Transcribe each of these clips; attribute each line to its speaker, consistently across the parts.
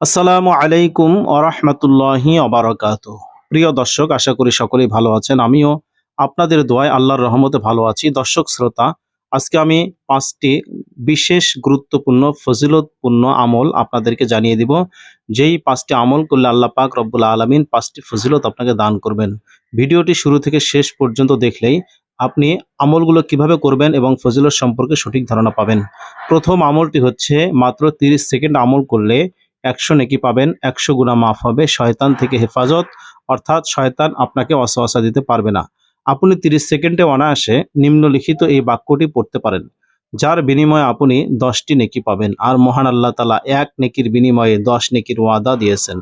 Speaker 1: আসসালামু আলাইকুম আরহামতুল্লাহি অবরাকাত প্রিয় দর্শক, আশা করি সকলেই ভালো আছেন। আমিও আপনাদের দোয়ায় আল্লাহর রহমতে ভালো আছি। দর্শক, শ্রোতা, আজকে আমি পাঁচটি বিশেষ গুরুত্বপূর্ণ, ফজিলতপূর্ণ আমল আপনাদেরকে জানিয়ে দিব। যেই পাঁচটি আমল করলে আল্লাহ পাক রব্বুল আলমিন পাঁচটি ফজিলত আপনাকে দান করবেন। ভিডিওটি শুরু থেকে শেষ পর্যন্ত দেখলেই আপনি আমলগুলো কীভাবে করবেন এবং ফজিলত সম্পর্কে সঠিক ধারণা পাবেন। প্রথম আমলটি হচ্ছে মাত্র 30 সেকেন্ড আমল করলে একশো নেকি পাবেন, একশো গুণা মাফ হবে, শয়তান থেকে হেফাজত, অর্থাৎ শয়তান আপনাকে অসহসা দিতে পারবে না। আপনি তিরিশ সেকেন্ডে অনায়াসে নিম্নলিখিত এই বাক্যটি পড়তে পারেন। যার বিনিময়ে আপনি দশটি নেকি পাবেন আর মহান আল্লাহ তালা এক নেকির বিনিময়ে দশ নেকির ওয়াদা দিয়েছেন।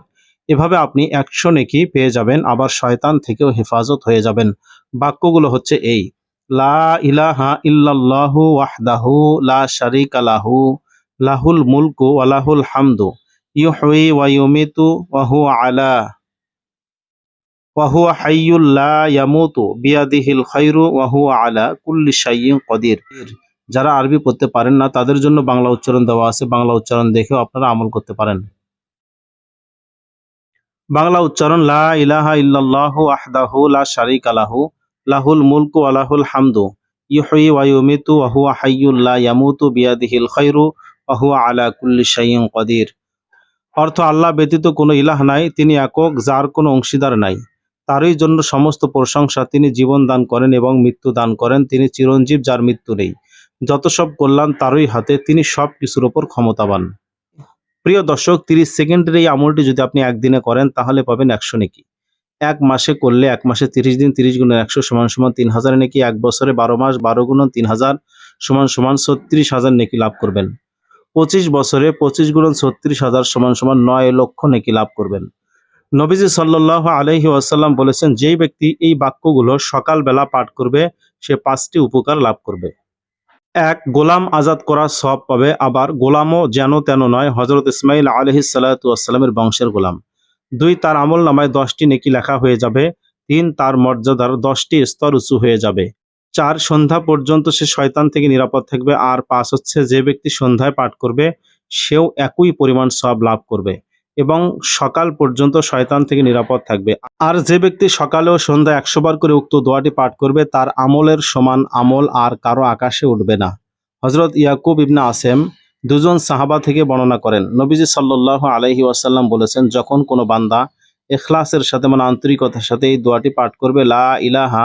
Speaker 1: এভাবে আপনি একশো নেকি পেয়ে যাবেন, আবার শয়তান থেকেও হেফাজত হয়ে যাবেন। বাক্যগুলো হচ্ছে এই, লা ইলাহা ইল্লাল্লাহু ওয়াহদাহু লা শারিকা লাহু, লাহুল মুলকু ওয়ালাহুল হামদু। ইউহয়ি ওয়া ইউমিতু আলা, ওয়া হুয়া ইয়ামুতু বিয়াদিহিল খায়রু ওয়া আলা কুল্লি শাইইন কদির যারা আরবি পড়তে পারেন না, তাদের জন্য বাংলা উচ্চারণ দেওয়া আছে, বাংলা উচ্চারণ দেখেও আপনারা আমল করতে পারেন। বাংলা উচ্চারণ, লা ইলাহা ইল্লাল্লাহু আহদাহু লা শারিকা লাহু, লাহুল মুলকু ওয়া লাহুল হামদু, ইউহয়ি ওয়া ইউমিতু ওয়া হুয়া হাইয়ুল লা ইয়ামুতু বিয়াদিহিল খায়রু ওয়া হুয়া আলা কুল্লি শাইইন কদির অর্থ আল্লাহ ব্যতীত কোনো ইলাহ নাই, তিনি একক, যার কোনো অংশীদার নাই। তারই জন্য সমস্ত প্রশংসা তিনি জীবন দান করেন এবং মৃত্যু দান করেন। তিনি চিরঞ্জীব, যার মৃত্যু নেই। যত সব কল্যাণ তারই হাতে, তিনি সব কিছুর ওপর ক্ষমতাবান। প্রিয় দর্শক, তিরিশ সেকেন্ডের এই আমলটি যদি আপনি একদিনে করেন, তাহলে পাবেন একশো নেকি। এক মাসে করলে এক মাসে তিরিশ দিন, তিরিশ গুণের একশো সমান সমান তিন হাজার নেকি। এক বছরে বারো মাস, বারো গুণ তিন হাজার সমান সমান ছত্রিশ হাজার নেকি লাভ করবেন। পঁচিশ বছরে পঁচিশ গুণ ছত্রিশ হাজার সমান সমান নয় লক্ষ নেকি লাভ করবেন। নবীজি সাল্লাহ আলহি আসাল্লাম বলেছেন, যেই ব্যক্তি এই বাক্যগুলো সকালবেলা পাঠ করবে, সে পাঁচটি উপকার লাভ করবে। এক, গোলাম আজাদ করার সব পাবে, আবার গোলামও যেন তেন নয় হজরত ইসমাইল আলহি সাল্লাতামের বংশের গোলাম। দুই, তার আমল নামায় দশটি নেকি লেখা হয়ে যাবে। তিন, তার মর্যাদার দশটি স্তর উঁচু হয়ে যাবে। চার সন্ধ্যা পর্যন্ত সে শয়তান থেকে নিরাপদ থাকবে। আর পাঁচ হচ্ছে যে ব্যক্তি সন্ধ্যায় পাঠ করবে, সেও একই পরিমাণ সব লাভ করবে এবং সকাল পর্যন্ত শয়তান থেকে নিরাপদ থাকবে। আর যে ব্যক্তি সকালে ও সন্ধ্যা একশো বার করে উক্ত দোয়াটি পাঠ করবে, তার আমলের সমান আমল আর কারও আকাশে উঠবে না। হজরত ইয়াকুব ইবনা আসেম দুজন সাহাবা থেকে বর্ণনা করেন, নবীজি সাল্লাহ আলহি ওয়াসাল্লাম বলেছেন, যখন কোনো বান্দা এখলাসের সাথে মানে আন্তরিকতার সাথে এই দোয়াটি পাঠ করবে, লা ইলাহা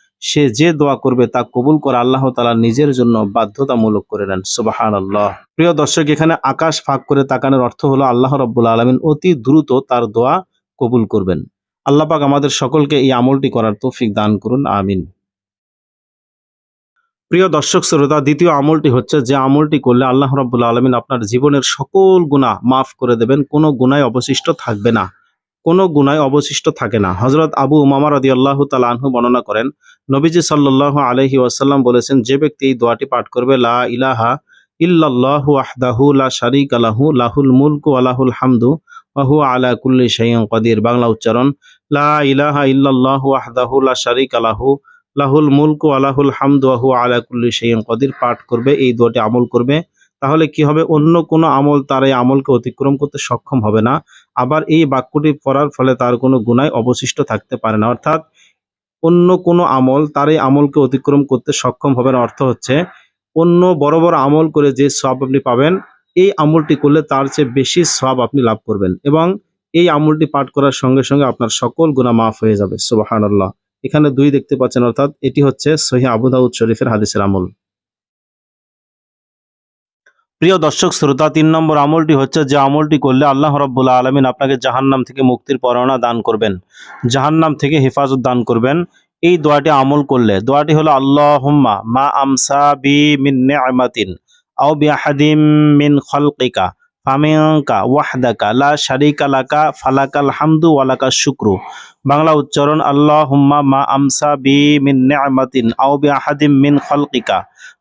Speaker 1: সে যে দোয়া করবে তা কবুল করে আল্লাহ তালা নিজের জন্য বাধ্যতামূলক করে নেন। সুবাহান আল্লাহ প্রিয় দর্শক, এখানে আকাশ ফাঁক করে তাকানোর অর্থ হলো আল্লাহ রব্বুল আলমিন অতি দ্রুত তার দোয়া কবুল করবেন। আল্লাহ পাক আমাদের সকলকে এই আমলটি করার তৌফিক দান করুন, আমিন। প্রিয় দর্শক, শ্রোতা, দ্বিতীয় আমলটি হচ্ছে যে আমলটি করলে আল্লাহ রব্বুল আলমিন আপনার জীবনের সকল গুণা মাফ করে দেবেন, কোনো গুণায় অবশিষ্ট থাকবে না। কোনো গুনায় অবশিষ্ট থাকে না। হজরত আবু উমামা রদি আল্লাহ তালাহু বর্ণনা করেন নবীজি সাল্লাহ আলহি ওয়াসাল্লাম বলেছেন, যে ব্যক্তি এই দোয়াটি পাঠ করবে, লা ইলাহা ইল্লাল্লাহু আহদাহু লা শারিক আলাহু লাহুল মুলকু আলাহুল হামদু আহু আলা কুল্লি শাইইন কদির। বাংলা উচ্চারণ, লা ইলাহা ইল্লাল্লাহু আহদাহু লা শারিক আলাহু লাহুল মুলকু আলাহুল হামদু আহু আলা কুল্লি শাইইন কদির। পাঠ করবে, এই দোয়াটি আমল করবে। তাহলে কি হবে? অন্য কোনো আমল তার এই আমলকে অতিক্রম করতে সক্ষম হবে না। আবার এই বাক্যটি পড়ার ফলে তার কোনো গুণায় অবশিষ্ট থাকতে পারে না। অর্থাৎ অন্য কোনো আমল তার এই আমলকে অতিক্রম করতে সক্ষম হবে অর্থ হচ্ছে অন্য বড় বড় আমল করে যে সব আপনি পাবেন, এই আমলটি করলে তার চেয়ে বেশি সব আপনি লাভ করবেন এবং এই আমলটি পাঠ করার সঙ্গে সঙ্গে আপনার সকল গুণা মাফ হয়ে যাবে। সুবাহান আল্লাহ এখানে দুই দেখতে পাচ্ছেন, অর্থাৎ এটি হচ্ছে সহি আবু দাউদ শরীফের হাদিসের আমল। প্রিয় দর্শক, শ্রোতা, তিন নম্বর আমলটি হচ্ছে যে আমলটি করলে আল্লাহ রব্বুল্লা আলমিন আপনাকে জাহান্নাম থেকে মুক্তির পরোয়ানা দান করবেন, জাহান্নাম থেকে হেফাজত দান করবেন। এই দোয়াটি আমল করলে, দোয়াটি হলো আল্লাহ হুম্মা মা আমসা বি মিন নেমাতিন আও বিআহাদিম মিন খলকিকা ফামিয়াঙ্কা ওয়াহদাকা লা শারিকা লাকা ফালাকাল হামদু ওয়ালাকা শুক্রু। বাংলা উচ্চারণ আল্লাহ হুম্মা মা আমসা বি মিন নেমাতিন আও বিআহাদিম মিন খলকিকা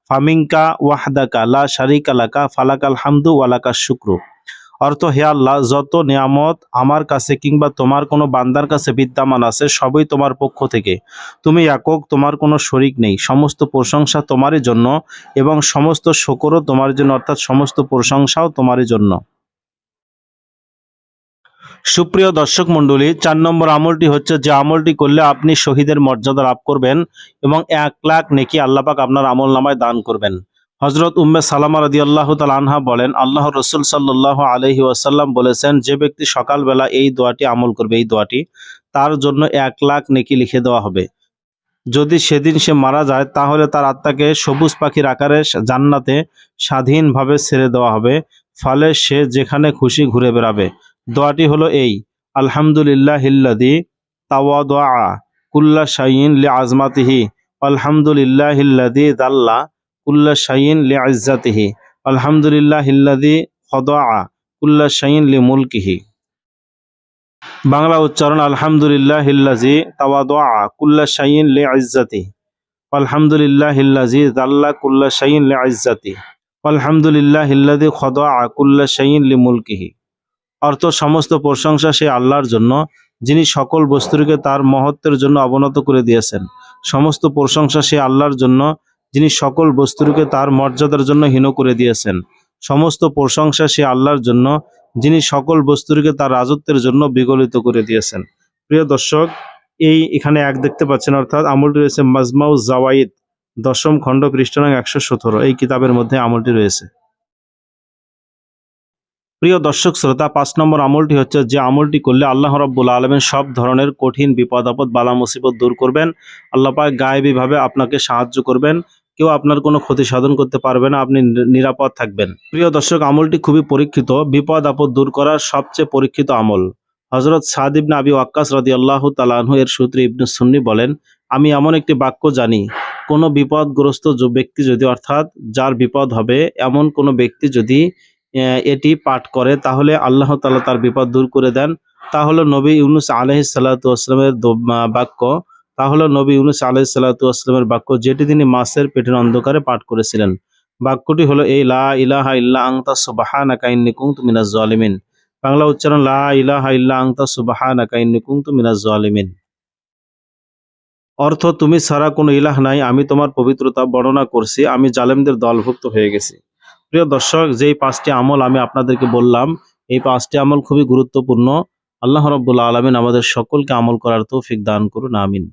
Speaker 1: ফামিঙ্কা ওয়াহদাকা লা শারিকা লাকা ফালাকাল হামদু ওয়ালাকা শুক্রু। অর্থ, হে আল্লাহ, যত নিয়ামত আমার কাছে কিংবা তোমার কোনো বান্দার কাছে বিদ্যমান আছে, সবই তোমার পক্ষ থেকে। তুমি একক, তোমার কোনো শরিক নেই। সমস্ত প্রশংসা তোমারই জন্য এবং সমস্ত শকরও তোমার জন্য, অর্থাৎ সমস্ত প্রশংসাও তোমারই জন্য। সুপ্রিয় দর্শক মণ্ডলী, চার নম্বর আমলটি হচ্ছে যে আমলটি করলে আপনি শহীদের মর্যাদা লাভ করবেন এবং এক লাখ নেকি আল্লাপাক আপনার আমল নামায় দান করবেন। হজরত উম্মে সালামা রাদি আল্লাহ আনহা বলেন, আল্লাহ রসুল সাল্লাহ আলহি ওয়াসাল্লাম বলেছেন, যে ব্যক্তি সকালবেলা এই দোয়াটি আমল করবে, এই দোয়াটি তার জন্য এক লাখ নেকি লিখে দেওয়া হবে। যদি সেদিন সে মারা যায়, তাহলে তার আত্মাকে সবুজ পাখির আকারে জান্নাতে স্বাধীনভাবে ছেড়ে দেওয়া হবে, ফলে সে যেখানে খুশি ঘুরে বেড়াবে। দোয়াটি হলো এই আলহামদুলিল্লাহ হিল্লাদি তাওয়া দোয়া কুল্লা শাইন লি আজমাতিহি আলহামদুলিল্লাহ হিল্লাদি দাল্লা কুল্লা শাইন লি আজ্জাতিহি আলহামদুলিল্লাহ হিল্লাদি খদা কুল্লা শাইন লি মুলকিহি বাংলা উচ্চারণ আলহামদুলিল্লাহ হিল্লাজি তাওয়া দোয়া কুল্লা শাইন লি আজ্জাতি আলহামদুলিল্লাহ হিল্লাজি দাল্লা কুল্লা শাইন লি আজ্জাতি আলহামদুলিল্লাহ হিল্লাদি খদা কুল্লা শাইন লি মুলকিহি অর্থ সমস্ত প্রশংসা সে আল্লাহর জন্য, যিনি সকল বস্তুকে তার মহত্বের জন্য অবনত করে দিয়েছেন। সমস্ত প্রশংসা সে আল্লাহর জন্য যিনি সকল বস্তুকে তার মর্যাদার জন্য হীন করে দিয়েছেন। সমস্ত প্রশংসা সে আল্লাহর জন্য, যিনি সকল বস্তুকে তার রাজত্বের জন্য বিগলিত করে দিয়েছেন। প্রিয় দর্শক, এই এখানে এক দেখতে পাচ্ছেন, অর্থাৎ আমলটি রয়েছে মাজমাউ জাওয়াইদ, দশম খণ্ড পৃষ্ঠানং একশো সতেরো। এই কিতাবের মধ্যে আমলটি রয়েছে। প্রিয় দর্শক, শ্রোতা, পাঁচ নম্বর আমলটি হচ্ছে যে আমলটি করলে আল্লাহ রব্বুল আলমেন সব ধরনের কঠিন বিপদ আপদ বালা মুসিবত দূর করবেন। আল্লাহ পাক গায়েবীভাবে আপনাকে সাহায্য করবেন। কেউ আপনার কোনো ক্ষতি সাধন করতে পারবে না, আপনি নিরাপদ থাকবেন। প্রিয় দর্শক, আমলটি খুবই পরীক্ষিত, বিপদ আপদ দূর করার সবচেয়ে পরীক্ষিত আমল। হজরত সাদ ইবনে আবি ওয়াক্কাস রাদি আল্লাহ তালাহু এর সূত্রে ইবনে সুন্নি বলেন, আমি এমন একটি বাক্য জানি, কোনো বিপদগ্রস্ত ব্যক্তি যদি, অর্থাৎ যার বিপদ হবে, এমন কোনো ব্যক্তি যদি এটি পাঠ করে, তাহলে আল্লাহ তালা তার বিপদ দূর করে দেন। তা হলো নবী ইউনুস আলহি সাল্লাতামের বাক্য। তা হলো নবী ইউনুস আলহি সাল্লাতামের বাক্য, যেটি তিনি মাসের পেটের অন্ধকারে পাঠ করেছিলেন। বাক্যটি হলো, এই লা ইলাহা ইল্লা আংতা সুবাহানাকা ইন্নী কুনতু মিনাজ জালিমিন। বাংলা উচ্চারণ, লা ইলাহা ইল্লা আংতা সুবাহানাকা ইন্নী কুনতু মিনাজ জালিমিন। অর্থ, তুমি ছাড়া কোনো ইলাহ নাই, আমি তোমার পবিত্রতা বর্ণনা করছি, আমি জালেমদের দলভুক্ত হয়ে গেছি। প্রিয় দর্শক, যেই পাঁচটি আমল আমি আপনাদেরকে বললাম, এই পাঁচটি আমল খুবই গুরুত্বপূর্ণ। আল্লাহ রব্বুল্লা আলমিন আমাদের সকলকে আমল করার তৌফিক দান করুন, আমিন।